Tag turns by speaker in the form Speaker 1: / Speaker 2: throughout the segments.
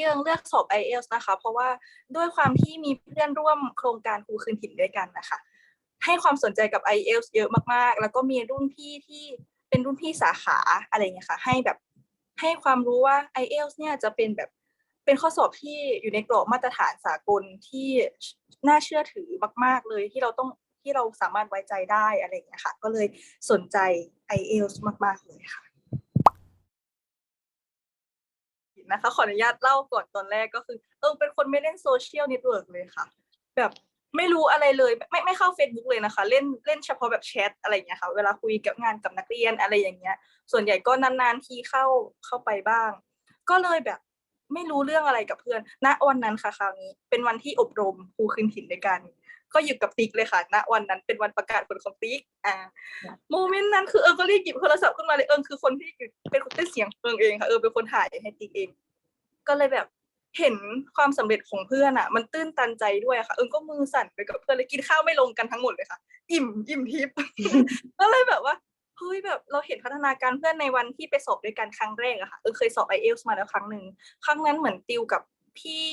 Speaker 1: ที่เอิงเลือกสอบ IELTS นะคะ เพราะว่าด้วยความที่มีเพื่อนร่วมโครงการครูคืนถิ่นด้วยกันนะคะ ให้ความสนใจกับ IELTS เยอะมากๆ แล้วก็มีรุ่นพี่ที่เป็นรุ่นพี่สาขาอะไรเงี้ยค่ะ ให้แบบให้ความรู้ว่า IELTS เนี่ยจะเป็นแบบเป็นข้อสอบที่อยู่ในกรอบมาตรฐานสากลที่น่าเชื่อถือมาก ๆ เลยที่เราต้องที่เราสามารถไว้ใจได้อะไรอย่างเงี้ยค่ะ ก็เลยสนใจ IELTS มาก ๆ เลยค่ะ นะคะ ขออนุญาตเล่าก่อนตอนแรกก็คือ เออเป็นคนไม่เล่นโซเชียลเน็ตเวิร์กเลยค่ะ แบบไม่รู้อะไรเลยไม่ไม่เข้า Facebook เลยนะคะ เล่นเล่นเฉพาะแบบแชทอะไรอย่างเงี้ยค่ะ เวลาคุยกับงานกับนักเรียนอะไรอย่างเงี้ย ส่วนใหญ่ก็นานๆทีเข้าเข้าไปบ้าง ก็เลยแบบ ไม่รู้เรื่องอะไรกับเพื่อน ณวันนั้นค่ะคราวนี้ เป็นวันที่อบรมครูคืนถินด้วยกัน ก็อยู่กับติ๊กเลยค่ะ ณวันนั้นเป็นวันประกาศผลของติ๊กอ่าโมเมนต์นั้นคือเอิงก็รีบหยิบโทรศัพท์ขึ้นมาเลยเอิงคือคนที่เป็นคนเต้นเสียงเอิงเองค่ะเอิงเป็นคนถ่ายให้ติ๊กเอง ก็เลยแบบเห็นความสำเร็จของเพื่อนอะ มันตื้นตันใจด้วยค่ะ เอิงก็มือสั่นไปกับเพื่อนเลยกินข้าวไม่ลงกันทั้งหมดเลยค่ะ อิ่มอิ่มทิพย์ก็เลยแบบว่าเฮ้ยแบบเราเห็นพัฒนาการเพื่อนในวันที่ไปสอบด้วยกันครั้งแรกอะค่ะเออเคยสอบ i อเอลส์มาแล้วครั้งหนึ่งครั้งนั้นเหมือนติวกับพี่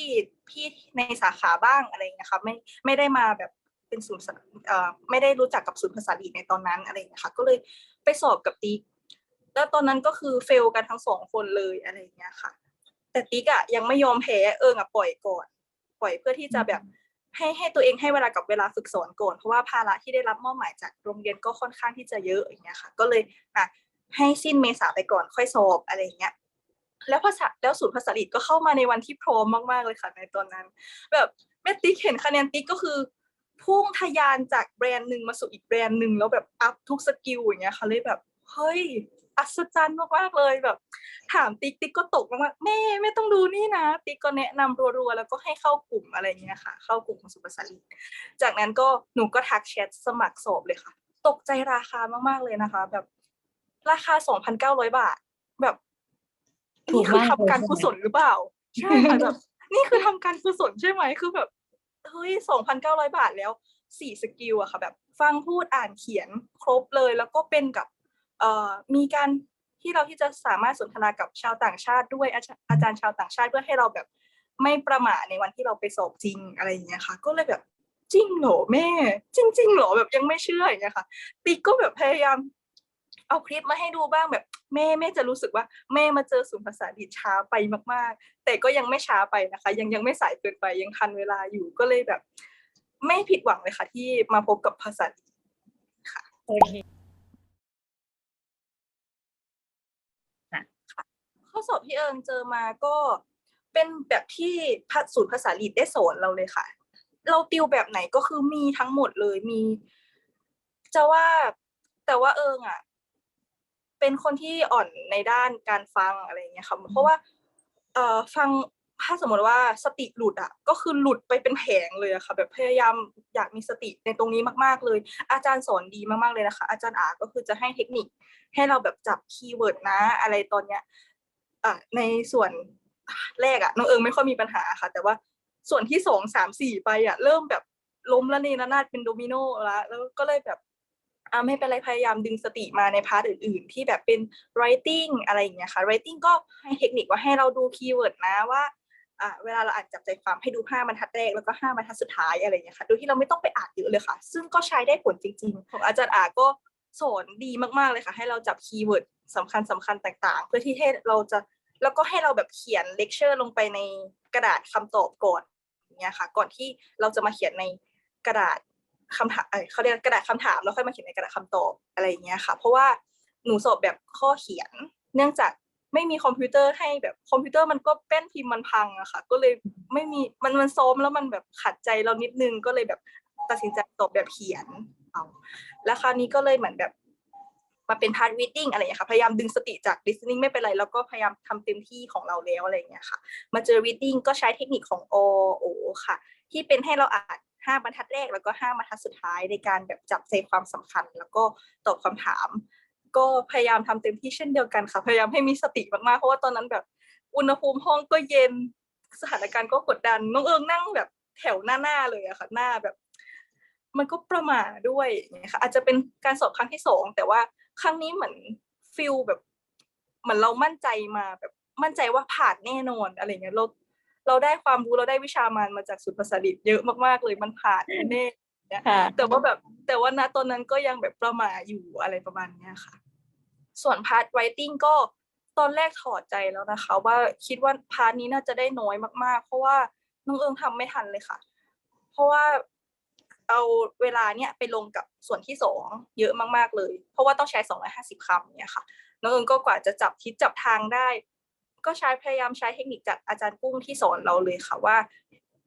Speaker 1: พี่ในสาขาบ้างอะไรอย่างเงี้ยค่ะไม่ไม่ได้มาแบบเป็นศูนย์เอ่อไม่ได้รู้จักกับศูนย์ภาษาดีในตอนนั้นอะไรอย่างเงี้ยค่ะ ก็เลยไปสอบกับติ๊กแล้วตอนนั้นก็คือเฟลกันทั้งสองคนเลยอะไรเงี้ยค่ะ แต่ติ๊กอะยังไม่ยอมแพ้เอิงอะปล่อยก่อน ปล่อยเพื่อที่จะแบบให้ให้ตัวเองให้เวลากับเวลาฝึกสอนก่อนเพราะว่าภาระที่ได้รับมอบหมายจากโรงเรียนก็ค่อนข้างที่จะเยอะอย่างเงี้ยค่ะ ก็เลยอะให้สิ้นเมษาไปก่อนค่อยสอบอะไรอย่างเงี้ยแล้วภาษาแล้วศูนย์ภาษาอังกฤษก็เข้ามาในวันที่พร้อมมากๆเลยค่ะในตอนนั้น แบบแม่ติ๊กเห็นคะแนนติ๊กก็คือพุ่งทะยานจากแบรนด์หนึ่งมาสู่อีกแบรนด์หนึ่งแล้วแบบอัพทุกสกิลอย่างเงี้ยค่ะเลยแบบเฮ้ย อัศจรรย์มากๆเลยแบบ ถามติ๊กติ๊กก็ตกมากๆแม่ไม่ต้องดูนี่นะ ติ๊กก็แนะนำรัวๆแล้วก็ให้เข้ากลุ่มอะไรอย่างเงี้ยค่ะ เข้ากลุ่มของสุภาษาลีจากนั้นก็หนูก็ทักแชทสมัครสอบเลยค่ะ ตกใจราคามากๆเลยนะคะ แบบ ราคาสองพันเก้าร้อยบาท แบบ
Speaker 2: ถูก
Speaker 1: นี่คือ
Speaker 2: มาก
Speaker 1: ทำ
Speaker 2: เลย
Speaker 1: การ
Speaker 2: ใช่ไหม
Speaker 1: กุศลหรือเปล่าใช่ค่ะแบบนี่คือทำการกุศลใช่ไหมคือแบบเฮ้ยสองพันเก้าร้อยบาทแล้วสี่สกิลอะค่ะ แบบ ฟังพูดอ่านเขียนครบเลย แล้วก็เป็นกับเอ่อ มีการที่เราที่จะสามารถสนทนากับชาวต่างชาติด้วยอาจารย์อาจารย์ชาวต่างชาติเพื่อให้เราแบบไม่ประมาทในวันที่เราไปสอบจริงอะไรอย่างเงี้ยค่ะ ก็เลยแบบจริงเหรอแม่ จริงๆเหรอแบบยังไม่เชื่ออย่างเงี้ยค่ะ ติ๊กก็แบบพยายาม เอาคลิปมาให้ดูบ้างแบบ แม่แม่จะรู้สึกว่าแม่มาเจอศูนย์ภาษาอังกฤษช้าไปมาก ๆ แต่ก็ยังไม่ช้าไปนะคะ ยังยังไม่สายเกินไปยังทันเวลาอยู่ก็เลยแบบ ไม่ผิดหวังเลยค่ะ ที่มาพบกับภาษาอังกฤษ
Speaker 2: โอเค
Speaker 1: ข้อสอบที่เอิงเจอมาก็เป็นแบบที่ภาศูนย์ภาษาลีดได้สอนเราเลยค่ะ เราติวแบบไหนก็คือมีทั้งหมดเลยมี จะว่าแต่ว่าเอิงอะ เป็นคนที่อ่อนในด้านการฟังอะไรอย่างเงี้ยค่ะเพราะว่า เอ่อฟังถ้าสมมติว่าสติหลุดอะ ก็คือหลุดไปเป็นแผงเลยอะค่ะ แบบพยายามอยากมีสติในตรงนี้มาก ๆเลย อาจารย์สอนดีมากๆเลยนะคะ อาจารย์อาก็คือจะให้เทคนิค ให้เราแบบจับคีย์เวิร์ดนะ อะไรตอนเนี้ย อะในส่วนแรกอะน้องเอิงไม่ค่อยมีปัญหาค่ะ แต่ว่าส่วนที่สองสามสี่ไปอะเริ่มแบบล้มแล้วนี่ระนาดเป็นโดมิโนแล้วแล้วก็เลยแบบอ่าไม่เป็นไรพยายามดึงสติมาในพาร์ทอื่น ๆ ที่แบบเป็น writing อะไรอย่างเงี้ยค่ะ writing ก็ให้เทคนิคว่าให้เราดูคีย์เวิร์ดนะว่าอ่าเวลาเราอ่านจับใจความให้ดูห้าบรรทัดแรกแล้วก็ห้าบรรทัดสุดท้ายอะไรอย่างเงี้ยค่ะโดยที่เราไม่ต้องไปอ่านเยอะเลยค่ะ ซึ่งก็ใช้ได้ผลจริงๆของอาจารย์อาก็สอนดีมากๆเลยค่ะ ให้เราจับคีย์เวิร์ดสำคัญสำคัญต่างๆ เพื่อที่ให้เราจะ แล้วก็ให้เราแบบเขียนเลคเชอร์ลงไปในกระดาษคำตอบก่อนอย่างเงี้ยค่ะ ก่อนที่เราจะมาเขียนในกระดาษคำถามเขาเรียกกระดาษคำถามแล้วค่อยมาเขียนในกระดาษคำตอบอะไรอย่างเงี้ยค่ะ เพราะว่าหนูสอบแบบข้อเขียน เนื่องจากไม่มีคอมพิวเตอร์ให้แบบคอมพิวเตอร์มันก็แป้นพิมพ์มันพังอะค่ะ ก็เลยไม่มีมันมันซ้อมแล้วมันแบบขัดใจเรานิดนึงก็เลยแบบตัดสินใจตอบแบบเขียนเอาแล้วคราวนี้ก็เลยเหมือนแบบ มาเป็นพาร์ทวิดดิ้งอะไรอย่างี้ค่ะพยายามดึงสติจาก listening ไม่เป็นไร แล้วก็พยายามทำเต็มที่ของเราแล้วอะไรอย่างเงี้ยค่ะ มาเจอ reading ก็ใช้เทคนิคของ o o ค่ะ ที่เป็นให้เราอ่านห้าบรรทัดแรกแล้วก็ห้าบรรทัดสุดท้ายในการแบบจับใจความสำคัญ แล้วก็ตอบคำถาม ก็พยายามทำเต็มที่เช่นเดียวกันค่ะ พยายามให้มีสติมากๆเพราะว่าตอนนั้นแบบอุณหภูมิห้องก็เย็นสถานการณ์ก็กดดันน้องเอิงนั่งแบบแถวหน้าๆเลยอะค่ะหน้าแบบ มันก็ประหมาด้วยอย่างเงี้ยค่ะ อาจจะเป็นการสอบครั้งที่สองแต่ว่า ครั้งนี้เหมือนฟิลแบบเหมือนเรามั่นใจมาแบบมั่นใจว่าผ่านแน่นอนอะไรเงี้ยเราเราได้ความรู้เราได้วิชามานมาจากสุดภาษาลิตเยอะมากๆเลยมันผ่านแน่ๆเนี่ย
Speaker 2: ค่ะ
Speaker 1: แต่ว่าแบบแต่ว่าณตอนนั้นก็ยังแบบประหมาอยู่อะไรประมาณเนี้ยค่ะ ส่วนพาร์ทไ r ติ้งก็ตอนแรกถอดใจแล้วนะคะ ว่าคิดว่าพาร์ทนี้น่าจะได้น้อยมากๆ เพราะว่าน้องเอิงทำไม่ทันเลยค่ะ เพราะว่า เอาเวลาเนี่ยไปลงกับส่วนที่สองเยอะมากๆเลย เพราะว่าต้องใช้สองร้อยห้าสิบคำเนี่ยค่ะน้องเอิงก็กว่าจะจับทิศจับทางได้ ก็ใช้พยายามใช้เทคนิคจากอาจารย์กุ้งที่สอนเราเลยค่ะว่า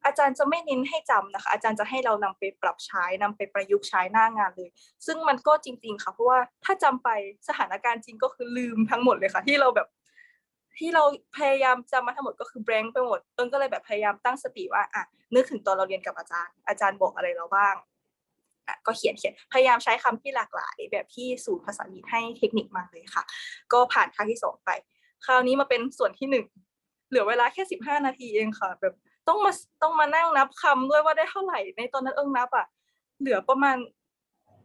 Speaker 1: อาจารย์จะไม่เน้นให้จำนะคะ อาจารย์จะให้เรานำไปปรับใช้นำไปประยุกต์ใช้หน้างานเลย ซึ่งมันก็จริง ๆ ค่ะเพราะว่าถ้าจำไปสถานการณ์จริงก็คือลืมทั้งหมดเลยค่ะ ที่เราแบบ ที่เราพยายามจำมาทั้งหมดก็คือแบงค์ไปหมดเอิงก็เลยแบบพยายามตั้งสติว่าอะนึกถึงตอนเราเรียนกับอาจารย์ อาจารย์บอกอะไรเราบ้างอะก็เขียนเขียนพยายามใช้คำที่หลากหลาย แบบที่สูตรภาษาอังกฤษให้เทคนิคมาเลยค่ะ ก็ผ่านครั้งที่สองไป คราวนี้มาเป็นส่วนที่หนึ่งเหลือเวลาแค่สิบห้านาทีเองค่ะ แบบต้องมาต้องมานั่งนับคำด้วยว่าได้เท่าไหร่ในตอนนั้นเอิงนับอะเหลือประมาณ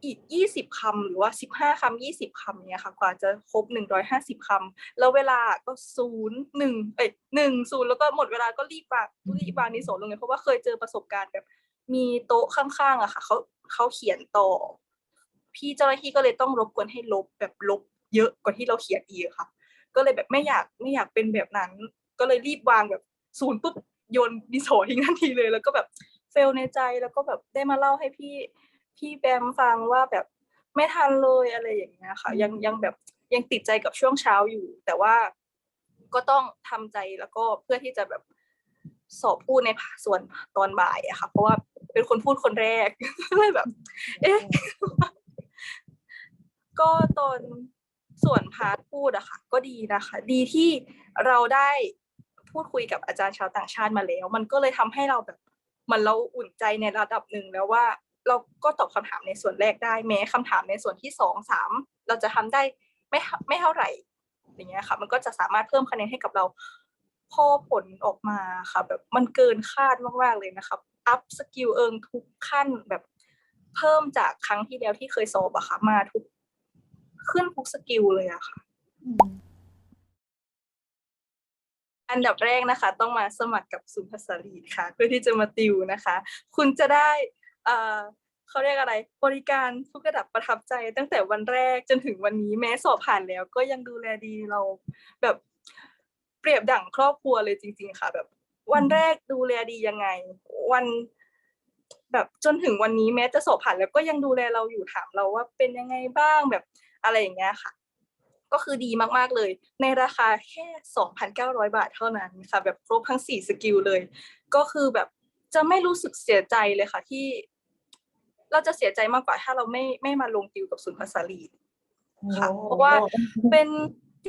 Speaker 1: อีกยี่สิบคำหรือว่าสิบห้าคำยี่สิบคำเนี่ยค่ะ กว่าจะครบหนึ่งร้อยห้าสิบคำแล้วเวลาก็ศูนย์หนึ่งเอ้ยหนึ่งศูนย์แล้วก็หมดเวลาก็รีบวางรีบวางนิโสลงเลยเพราะว่าเคยเจอประสบการณ์แบบ มีโต๊ะข้างๆอะค่ะเขาเขาเขียนต่อ พี่เจ้าหน้าที่ก็เลยต้องรบกวนให้ลบแบบลบเยอะกว่าที่เราเขียนอีกอะค่ะ ก็เลยแบบไม่อยากไม่อยากเป็นแบบนั้น ก็เลยรีบวางแบบศูนย์ปุ๊บโยนดินสทิ้งทันทีเลยแล้วก็แบบเฟลในใจแล้วก็แบบได้มาเล่าให้พี่ พี่แบมฟังว่าแบบไม่ทันเลยอะไรอย่างเงี้ยค่ะ ยังยังแบบยังติดใจกับช่วงเช้าอยู่ แต่ว่าก็ต้องทำใจแล้วก็เพื่อที่จะแบบสอบพูดในส่วนตอนบ่ายอะค่ะ เพราะว่าเป็นคนพูดคนแรกเลยแบบ เอ๊ะก็ตอนส่วนพาร์ทพูดอะค่ะ ก็ดีนะคะ ดีที่เราได้พูดคุยกับอาจารย์ชาวต่างชาติมาแล้ว มันก็เลยทำให้เราแบบเหมันเราอุ่นใจในระดับหนึ่งแล้วว่า เราก็ตอบคำถามในส่วนแรกได้แม้คำถามในส่วนที่สองสามเราจะทำได้ไม่ไม่เท่าไหร่อย่างเงี้ยค่ะ มันก็จะสามารถเพิ่มคะแนนให้กับเราพอผลออกมาค่ะ แบบมันเกินคาดมากๆเลยนะครับอัพสกิลเอิงทุกขั้นแบบเพิ่มจากครั้งที่แล้วที่เคยสอบอะค่ะ มาทุกขึ้นทุกสกิลเลยอะค่ะ
Speaker 2: อืม
Speaker 1: อันดับแรกนะคะ ต้องมาสมัครกับศูนย์ภาษาลีดค่ะ เพื่อที่จะมาติวนะคะ คุณจะได้ เอ่อเขาเรียกอะไร บริการทุกระดับประทับใจ ตั้งแต่วันแรกจนถึงวันนี้แม้สอบผ่านแล้ว ก็ยังดูแลดีเราแบบเปรียบดั่งครอบครัวเลยจริง ๆ ค่ะ แบบ วันแรกดูแลดียังไง วันแบบจนถึงวันนี้แม้จะสอบผ่านแล้วก็ยังดูแลเราอยู่ถามเราว่าเป็นยังไงบ้างแบบอะไรอย่างเงี้ยค่ะ ก็คือดีมากๆเลย ในราคาแค่ 2,900 บาทเท่านั้นค่ะ แบบครบทั้ง 4 สกิลเลย ก็คือแบบจะไม่รู้สึกเสียใจเลยค่ะ ที่ เราจะเสียใจมากกว่าถ้าเราไม่ไม่มาลงติวกับศูนย์ภาษาลีดค่ะเพราะว่าเป็น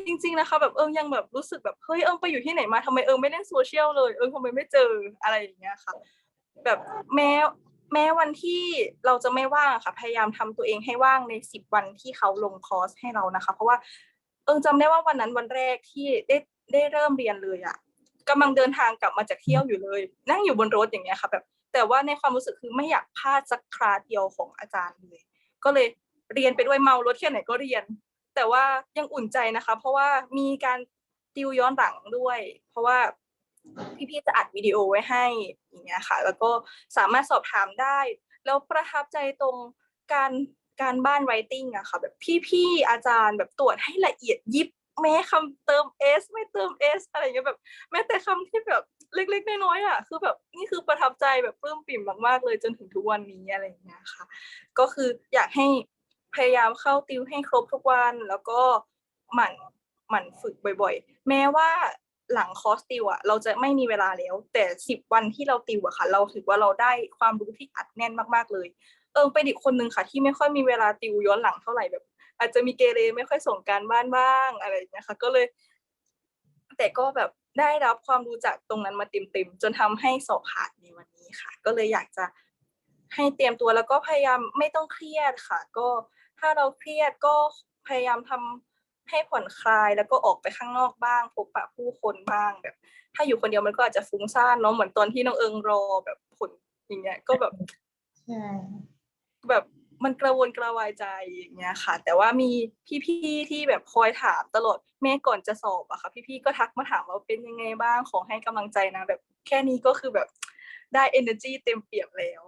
Speaker 1: จริง ๆ นะคะแบบเอิงยังแบบรู้สึกแบบเฮ้ยเอิงไปอยู่ที่ไหนมาทำไมเอิงไม่เล่นโซเชียลเลยเอิงทำไมไม่เจออะไรอย่างเงี้ยค่ะ แบบแม้แม้วันที่เราจะไม่ว่างอะค่ะ พยายามทำตัวเองให้ว่างในสิบวันที่เขาลงคอร์สให้เรานะคะ เพราะว่าเอิงจำได้ว่าวันนั้นวันแรกที่ได้ได้เริ่มเรียนเลยอะกำลังเดินทางกลับมาจากเที่ยวอยู่เลย นั่งอยู่บนรถอย่างเงี้ยค่ะ แบบ แต่ว่าในความรู้สึกคือไม่อยากพลาดสักคราเดียวของอาจารย์เลย ก็เลยเรียนไปด้วยเมารถแค่ไหนก็เรียน แต่ว่ายังอุ่นใจนะคะ เพราะว่ามีการติวย้อนหลังด้วย เพราะว่าพี่ๆจะอัดวิดีโอไว้ให้อย่างเงี้ยค่ะ แล้วก็สามารถสอบถามได้ แล้วประทับใจตรงการการบ้าน writing อะค่ะ แบบพี่ๆอาจารย์แบบตรวจให้ละเอียดยิบแม้คำเติม s ไม่เติม s อะไรอย่างเงี้ยแบบแม้แต่คำที่แบบ เล็กๆน้อยๆอะคือแบบนี่คือประทับใจแบบปลื้มปิ่มมากๆ เลยจนถึงทุกวันนี้อะไรอย่างเงี้ยค่ะ ก็คืออยากให้พยายามเข้าติวให้ครบทุกวันแล้วก็หมั่นหมั่นฝึกบ่อยๆ แม้ว่าหลังคอร์สติวอะเราจะไม่มีเวลาแล้ว แต่สิบวันที่เราติวอะค่ะ เราถือว่าเราได้ความรู้ที่อัดแน่นมากๆเลย เอิงเป็นอีกคนนึงค่ะ ที่ไม่ค่อยมีเวลาติวย้อนหลังเท่าไหร่แบบ อาจจะมีเกเรไม่ค่อยส่งการบ้านบ้างอะไรอย่างเงี้ยค่ะ ก็เลย แต่ก็แบบ ได้รับความรู้จากตรงนั้นมาเต็มๆจนทำให้สอบผ่านในวันนี้ค่ะ ก็เลยอยากจะให้เตรียมตัวแล้วก็พยายามไม่ต้องเครียดค่ะ ก็ถ้าเราเครียดก็พยายามทำให้ผ่อนคลายแล้วก็ออกไปข้างนอกบ้าง พบปะผู้คนบ้างแบบ ถ้าอยู่คนเดียวมันก็อาจจะฟุ้งซ่านเนาะเหมือนตอนที่น้องเอิงรอแบบผลอย่างเงี้ย ก็แบบ
Speaker 2: ใช่
Speaker 1: แบบ มันกระวนกระวายใจอย่างเงี้ยค่ะ แต่ว่ามีพี่ๆที่แบบคอยถามตลอดแม่ก่อนจะสอบอะค่ะ พี่ๆก็ทักมาถามว่าเป็นยังไงบ้างขอให้กำลังใจนะ แบบแค่นี้ก็คือแบบได้ energy เต็มเปี่ยมแล้ว